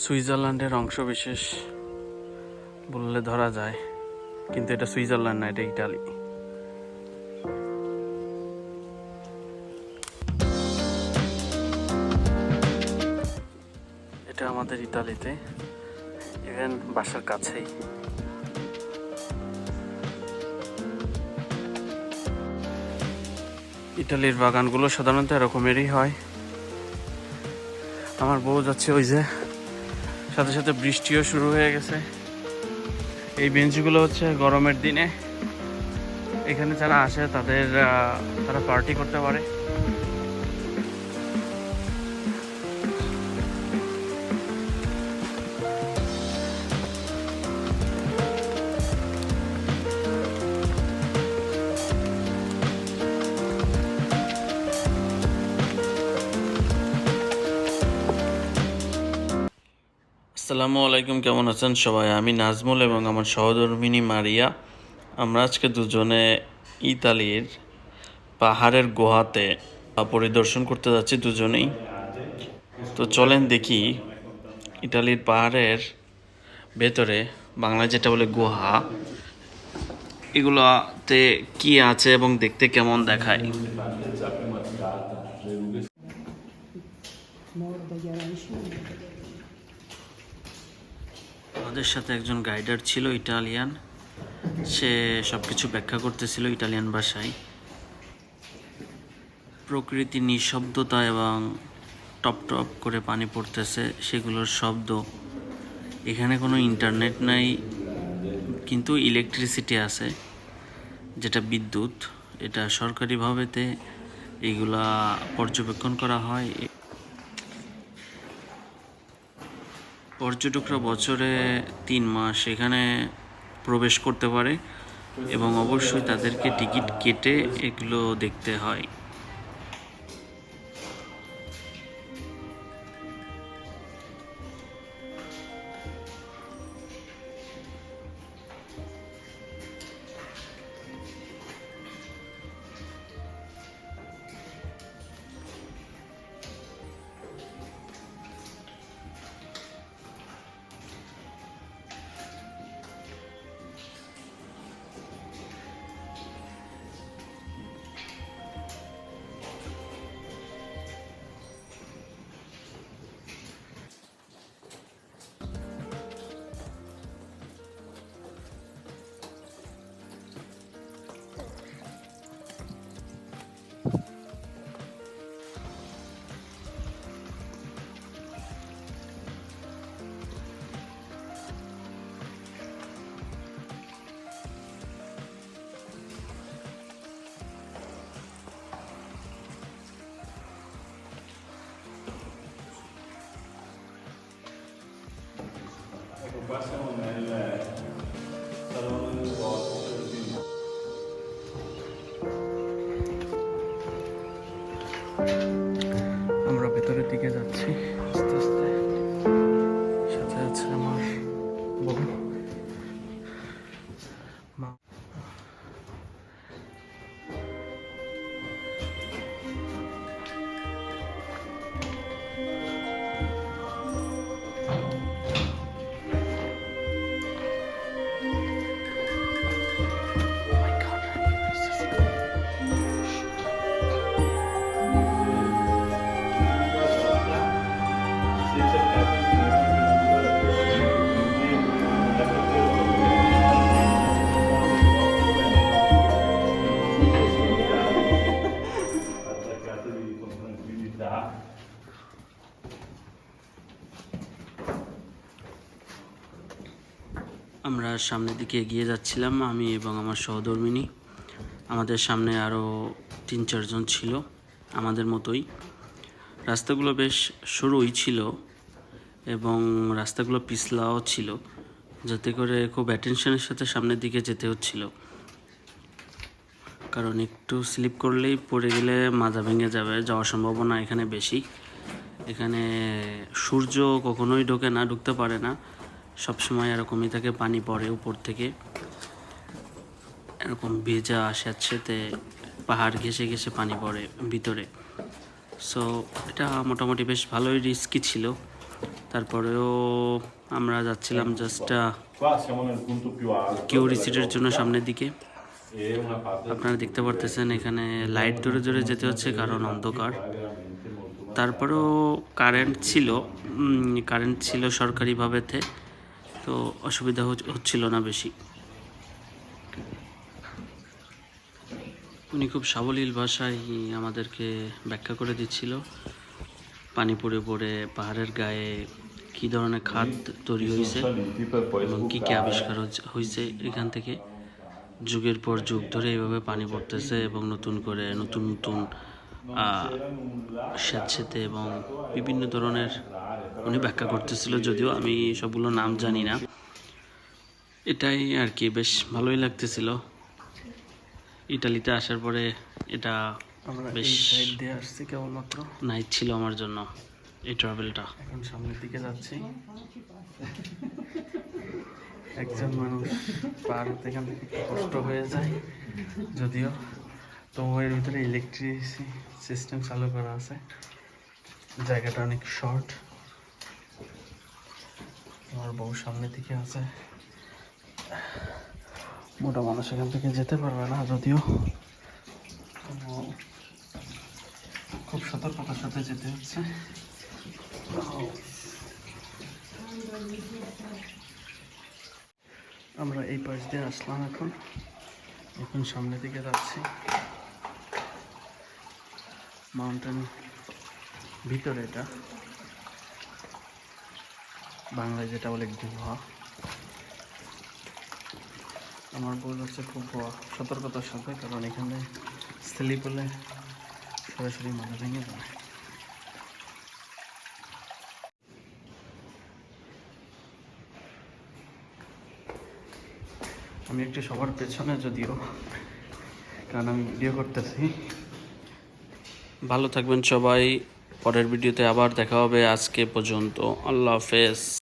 সুইজারল্যান্ডের অংশ বিশেষ বললে ধরা যায়, কিন্তু এটা সুইজারল্যান্ড না, এটা ইটালি। এটা আমাদের ইতালিতে ইভেন বাসার কাছেই। ইটালির বাগানগুলো সাধারণত এরকমেরই হয়। আমার বউ যাচ্ছে ওই যে সাথে সাথে বৃষ্টিও শুরু হয়ে গেছে। এই বেঞ্চগুলো হচ্ছে গরমের দিনে। এখানে যারা আসে তাদের তারা পার্টি করতে পারে। আসসালামু আলাইকুম, কেমন আছেন সবাই? আমি নাজমুল এবং আমার সহধর্মিনী মারিয়া। আমরা আজকে দুজনে ইতালির পাহাড়ের গুহাতে পরিদর্শন করতে যাচ্ছি দুজনেই। তো চলেন দেখি ইতালির পাহাড়ের ভেতরে, বাংলায় যেটা বলে গুহা, এগুলোতে কি আছে এবং দেখতে কেমন দেখায়? Arancini. আমাদের সাথে একজন গাইডার ছিল, ইটালিয়ান। সে সব কিছু ব্যাখ্যা করতেছিল ইটালিয়ান ভাষায়। প্রকৃতি নিঃশব্দতা এবং টপ টপ করে পানি পড়তেছে, সেগুলোর শব্দ। এখানে কোনো ইন্টারনেট নাই, কিন্তু ইলেকট্রিসিটি আছে, যেটা বিদ্যুৎ। এটা সরকারিভাবেতে এইগুলা পর্যবেক্ষণ করা হয়। পর্যটকরা বছরে তিন মাস এখানে প্রবেশ করতে পারে এবং অবশ্যই তাদেরকে টিকিট কেটে এগুলো দেখতে হয়। আমরা ভেতরের দিকে যাচ্ছি। আস্তে আস্তে। সাথে আছে আমার বউ। সামনের দিকে এগিয়ে যাচ্ছিলাম, আমি এবং আমার সহধর্মিনী। আমাদের সামনে আরও তিন চারজন ছিল আমাদের মতোই। রাস্তাগুলো বেশ সরুই ছিল এবং রাস্তাগুলো পিছলাও ছিল, যাতে করে খুব অ্যাটেনশনের সাথে সামনের দিকে যেতে হচ্ছিল। কারণ একটু স্লিপ করলেই পড়ে গেলে মাজা ভেঙে যাবে, যাওয়ার সম্ভাবনা এখানে বেশি। এখানে সূর্য কখনোই ঢোকে না, ঢুকতে পারে না। সবসময় এরকমই থাকে, পানি পড়ে উপর থেকে। এরকম ভেজা, স্যাঁতসেঁতে, পাহাড় ঘেসে ঘেসে পানি পড়ে ভিতরে। সো এটা মোটামুটি বেশ ভালোই রিস্কি ছিল। তারপরেও আমরা যাচ্ছিলাম জাস্ট alto. কিউরিসিটির জন্য সামনের দিকে। আপনারা দেখতে পারতেছেন এখানে লাইট ধরে ধরে যেতে হচ্ছে কারণ অন্ধকার। তারপরেও কারেন্ট ছিল কারেন্ট ছিল সরকারিভাবেতে। তো অসুবিধা হচ- হচ্ছিল না বেশি। উনি খুব সাবলীল ভাষায় আমাদেরকে ব্যাখ্যা করে দিচ্ছিল। পানি পড়ে পড়ে পাহাড়ের গায়ে কী ধরনের খাদ তৈরি হয়েছে এবং কী কী আবিষ্কার হয়েছে এখান থেকে। যুগের পর যুগ ধরে এইভাবে পানি পড়তেছে এবং নতুন করে নতুন নতুন আহ, এবং বিভিন্ন ধরনের উনি ব্যাখ্যা করতেছিল যদিও আমি সবগুলো নাম জানি না। এটাই আর কি বেশ ভালোই লাগতেছিল। ইটালিতে আসার পরে এটা বেশ আসছি কেবলমাত্র। নাইট ছিল আমার জন্য এই ট্রাভেলটা এখন সামনের দিকে যাচ্ছি। একজন মানুষ পার হতে এখান থেকে কষ্ট হয়ে যায়। যদিও তো এর ভিতরে ইলেকট্রিসি সিস্টেম চালু করা আছে। জায়গাটা অনেক শর্ট আমার বউ সামনের দিকে আছে। মোটা মানুষ এখান থেকে যেতে পারবে না, যদিও। খুব সতর্কতার সাথে যেতে হচ্ছে। আমরা এই পাশ দিয়ে আসলাম এখন। এখন সামনের দিকে যাচ্ছি। মাউন্টেন ভিতরে এটা। বাংলায় যেটা বলে গুহা। আমার বউ হচ্ছে খুব সতর্কতার সাথে, কারণ এখানে স্লিপ হলে সরাসরি মাথা ভেঙে যায়। আমি একটু সবার পেছনে যদিও, কারণ আমি ভিডিও করতেছি। ভালো থাকবেন সবাই, পরের ভিডিওতে আবার দেখা হবে, আজকে পর্যন্ত। আল্লাহ হাফেজ।